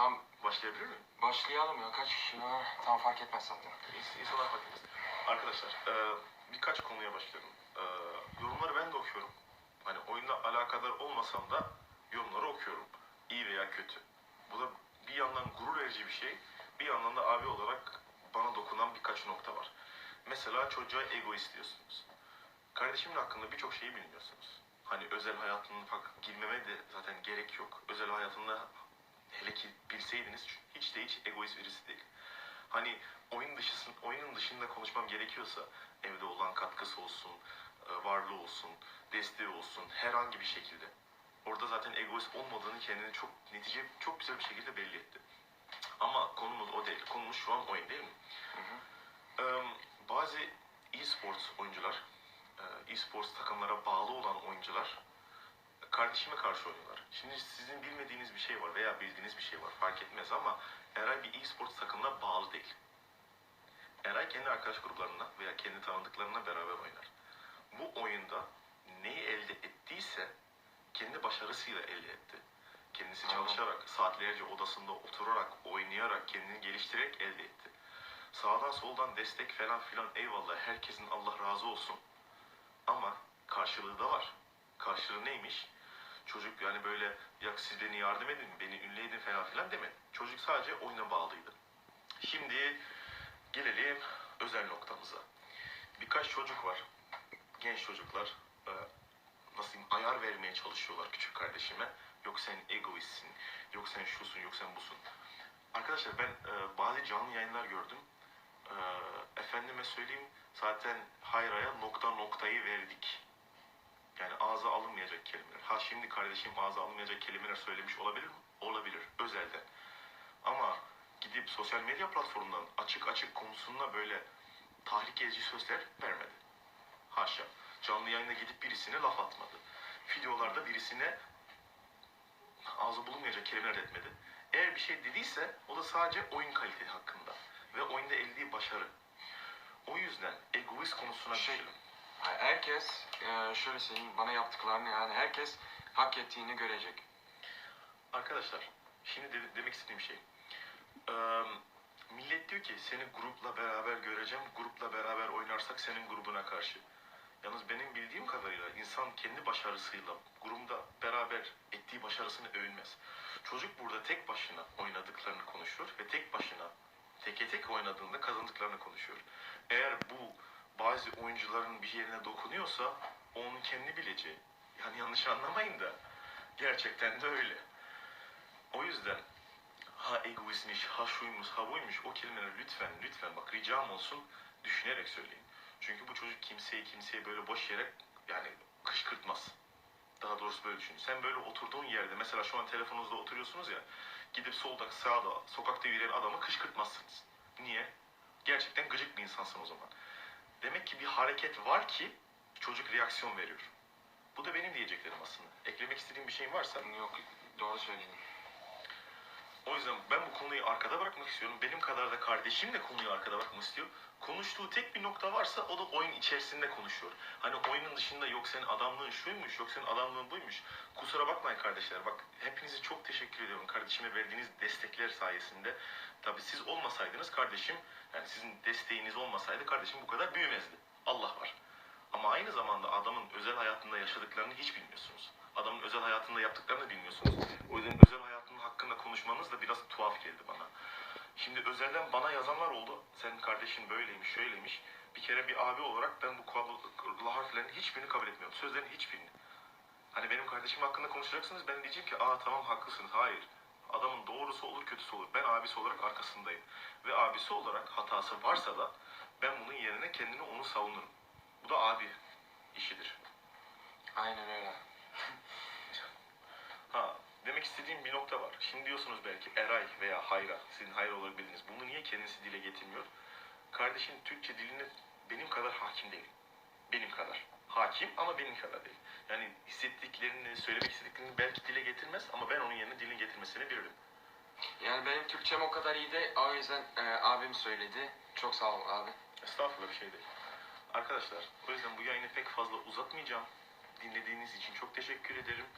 Tamam Başlayabilir miyim? başlayalım ya. Kaç kişi var? Tamam fark etmez zaten. İns- İnsanlar fark etmez. Arkadaşlar e, birkaç konuya başlıyorum. E, yorumları ben de okuyorum. Hani oyunla alakadar olmasam da yorumları okuyorum. İyi veya kötü. Bu da bir yandan gurur verici bir şey. Bir yandan da abi olarak bana dokunan birkaç nokta var. Mesela çocuğa egoist diyorsunuz. Kardeşimin hakkında birçok şeyi bilmiyorsunuz. Hani özel hayatını bak girmeme de zaten gerek yok. Özel hayatında hele ki bilseydiniz hiç de hiç egoist birisi değil. Hani oyun dışısın, oyunun dışında konuşmam gerekiyorsa evde olan katkısı olsun, e, varlığı olsun, desteği olsun herhangi bir şekilde. Orada zaten egoist olmadığını kendini çok netice çok güzel bir şekilde belli etti. Ama konumuz o değil. Konumuz şu an oyun değil mi? Ee, bazı e-sports oyuncular, e, e-sports takımlara bağlı olan oyuncular kardeşime karşı oynuyorlar. Şimdi sizin bilmediğiniz bir şey var veya bildiğiniz bir şey var fark etmez ama Eray bir e-sports takımına bağlı değil. Eray kendi arkadaş gruplarına veya kendi tanıdıklarına beraber oynar. Bu oyunda neyi elde ettiyse kendi başarısıyla elde etti. Kendisi Anladım. çalışarak, saatlerce odasında oturarak, oynayarak, kendini geliştirerek elde etti. Sağdan soldan destek falan filan eyvallah herkesin Allah razı olsun. Ama karşılığı da var. Karşılığı neymiş? Çocuk yani böyle ya siz beni yardım edin, beni ünlü edin falan filan demedi. Çocuk sadece oyuna bağlıydı. Şimdi gelelim özel noktamıza. Birkaç çocuk var. Genç çocuklar. e, Nasıl diyeyim ayar vermeye çalışıyorlar küçük kardeşime. Yok sen egoistsin, yok sen şusun, yok sen busun. Arkadaşlar ben e, bazı canlı yayınlar gördüm. E, efendime söyleyeyim zaten Hayra'ya nokta noktayı verdik. Yani ağza alınmayacak kelimeler. Ha şimdi kardeşim ağza alınmayacak kelimeler söylemiş olabilir mi? Olabilir. Özelden. Ama gidip sosyal medya platformundan açık açık konusunda böyle tahrik edici sözler vermedi. Haşa. Canlı yayında gidip birisine laf atmadı. Videolarda birisine ağzı bulunmayacak kelimeler etmedi. Eğer bir şey dediyse o da sadece oyun kalitesi hakkında ve oyunda elde ettiği başarı. O yüzden egoist konusuna Şey- düşelim. Herkes e, şöyle söyleyeyim bana yaptıklarını yani herkes hak ettiğini görecek. Arkadaşlar, şimdi de- demek istediğim şey. Eee, millet diyor ki seni grupla beraber göreceğim, grupla beraber oynarsak senin grubuna karşı. Yalnız benim bildiğim kadarıyla insan kendi başarısıyla grubunda beraber ettiği başarısını övünmez. Çocuk burada tek başına oynadıklarını konuşuyor ve tek başına teke tek oynadığında kazandıklarını konuşuyor. Eğer bu bazı oyuncuların bir yerine dokunuyorsa onun kendi bileceği. Yani yanlış anlamayın da gerçekten de öyle. O yüzden ha egoistmiş, ha şuymuş, ha buymuş o kelimeleri lütfen lütfen bak ricam olsun düşünerek söyleyin. Çünkü bu çocuk kimseyi kimseye böyle boş yere yani kışkırtmaz. Daha doğrusu böyle düşün. Sen böyle oturduğun yerde mesela şu an telefonunuzda oturuyorsunuz ya gidip solda sağda sokakta yürüyen adamı kışkırtmazsınız. Niye? Gerçekten gıcık bir insansın o zaman. Demek ki bir hareket var ki çocuk reaksiyon veriyor. Bu da benim diyeceklerim aslında. Eklemek istediğim bir şeyin varsa Yok doğru söyledin. O yüzden ben bu konuyu arkada bırakmak istiyorum. Benim kadar da kardeşim de konuyu arkada bırakmak istiyor. Konuştuğu tek bir nokta varsa o da oyun içerisinde konuşuyor. Hani oyunun dışında yok senin adamlığın şuymuş, yok senin adamlığın buymuş. Kusura bakmayın kardeşler. Bak hepinize çok teşekkür ediyorum. Kardeşime verdiğiniz destekler sayesinde. Tabii siz olmasaydınız kardeşim, yani sizin desteğiniz olmasaydı kardeşim bu kadar büyümezdi. Allah var. Ama aynı zamanda adamın özel hayatında yaşadıklarını hiç bilmiyorsunuz. Adamın özel hayatında yaptıklarını bilmiyorsunuz. O yüzden özel hayatının hakkında konuşmanız da biraz tuhaf geldi bana. Şimdi özelden bana yazanlar oldu. Sen kardeşin böyleymiş, şöyleymiş. Bir kere bir abi olarak ben bu kuadrlı harflerin hiçbirini kabul etmiyorum. Sözlerin hiçbirini. Hani benim kardeşim hakkında konuşacaksınız ben diyeceğim ki aa tamam haklısınız. Hayır. Adamın doğrusu olur kötüsü olur. Ben abisi olarak arkasındayım. Ve abisi olarak hatası varsa da ben bunun yerine kendini onu savunurum. Bu da abi işidir. Aynen öyle. Ha, demek istediğim bir nokta var. Şimdi diyorsunuz belki Eray veya Hayra, sizin Hayra olarak bildiğiniz. Bunu niye kendisi dile getirmiyor? Kardeşin Türkçe diline benim kadar hakim değil. Benim kadar. Hakim ama benim kadar değil. Yani hissettiklerini, söylemek istediklerini belki dile getirmez ama ben onun yerine dilin getirmesini bilirim. Yani benim Türkçem o kadar iyi de o yüzden e, abim söyledi. Çok sağ ol abi. Estağfurullah bir şey değil. Arkadaşlar, o yüzden bu yayını pek fazla uzatmayacağım. Dinlediğiniz için çok teşekkür ederim.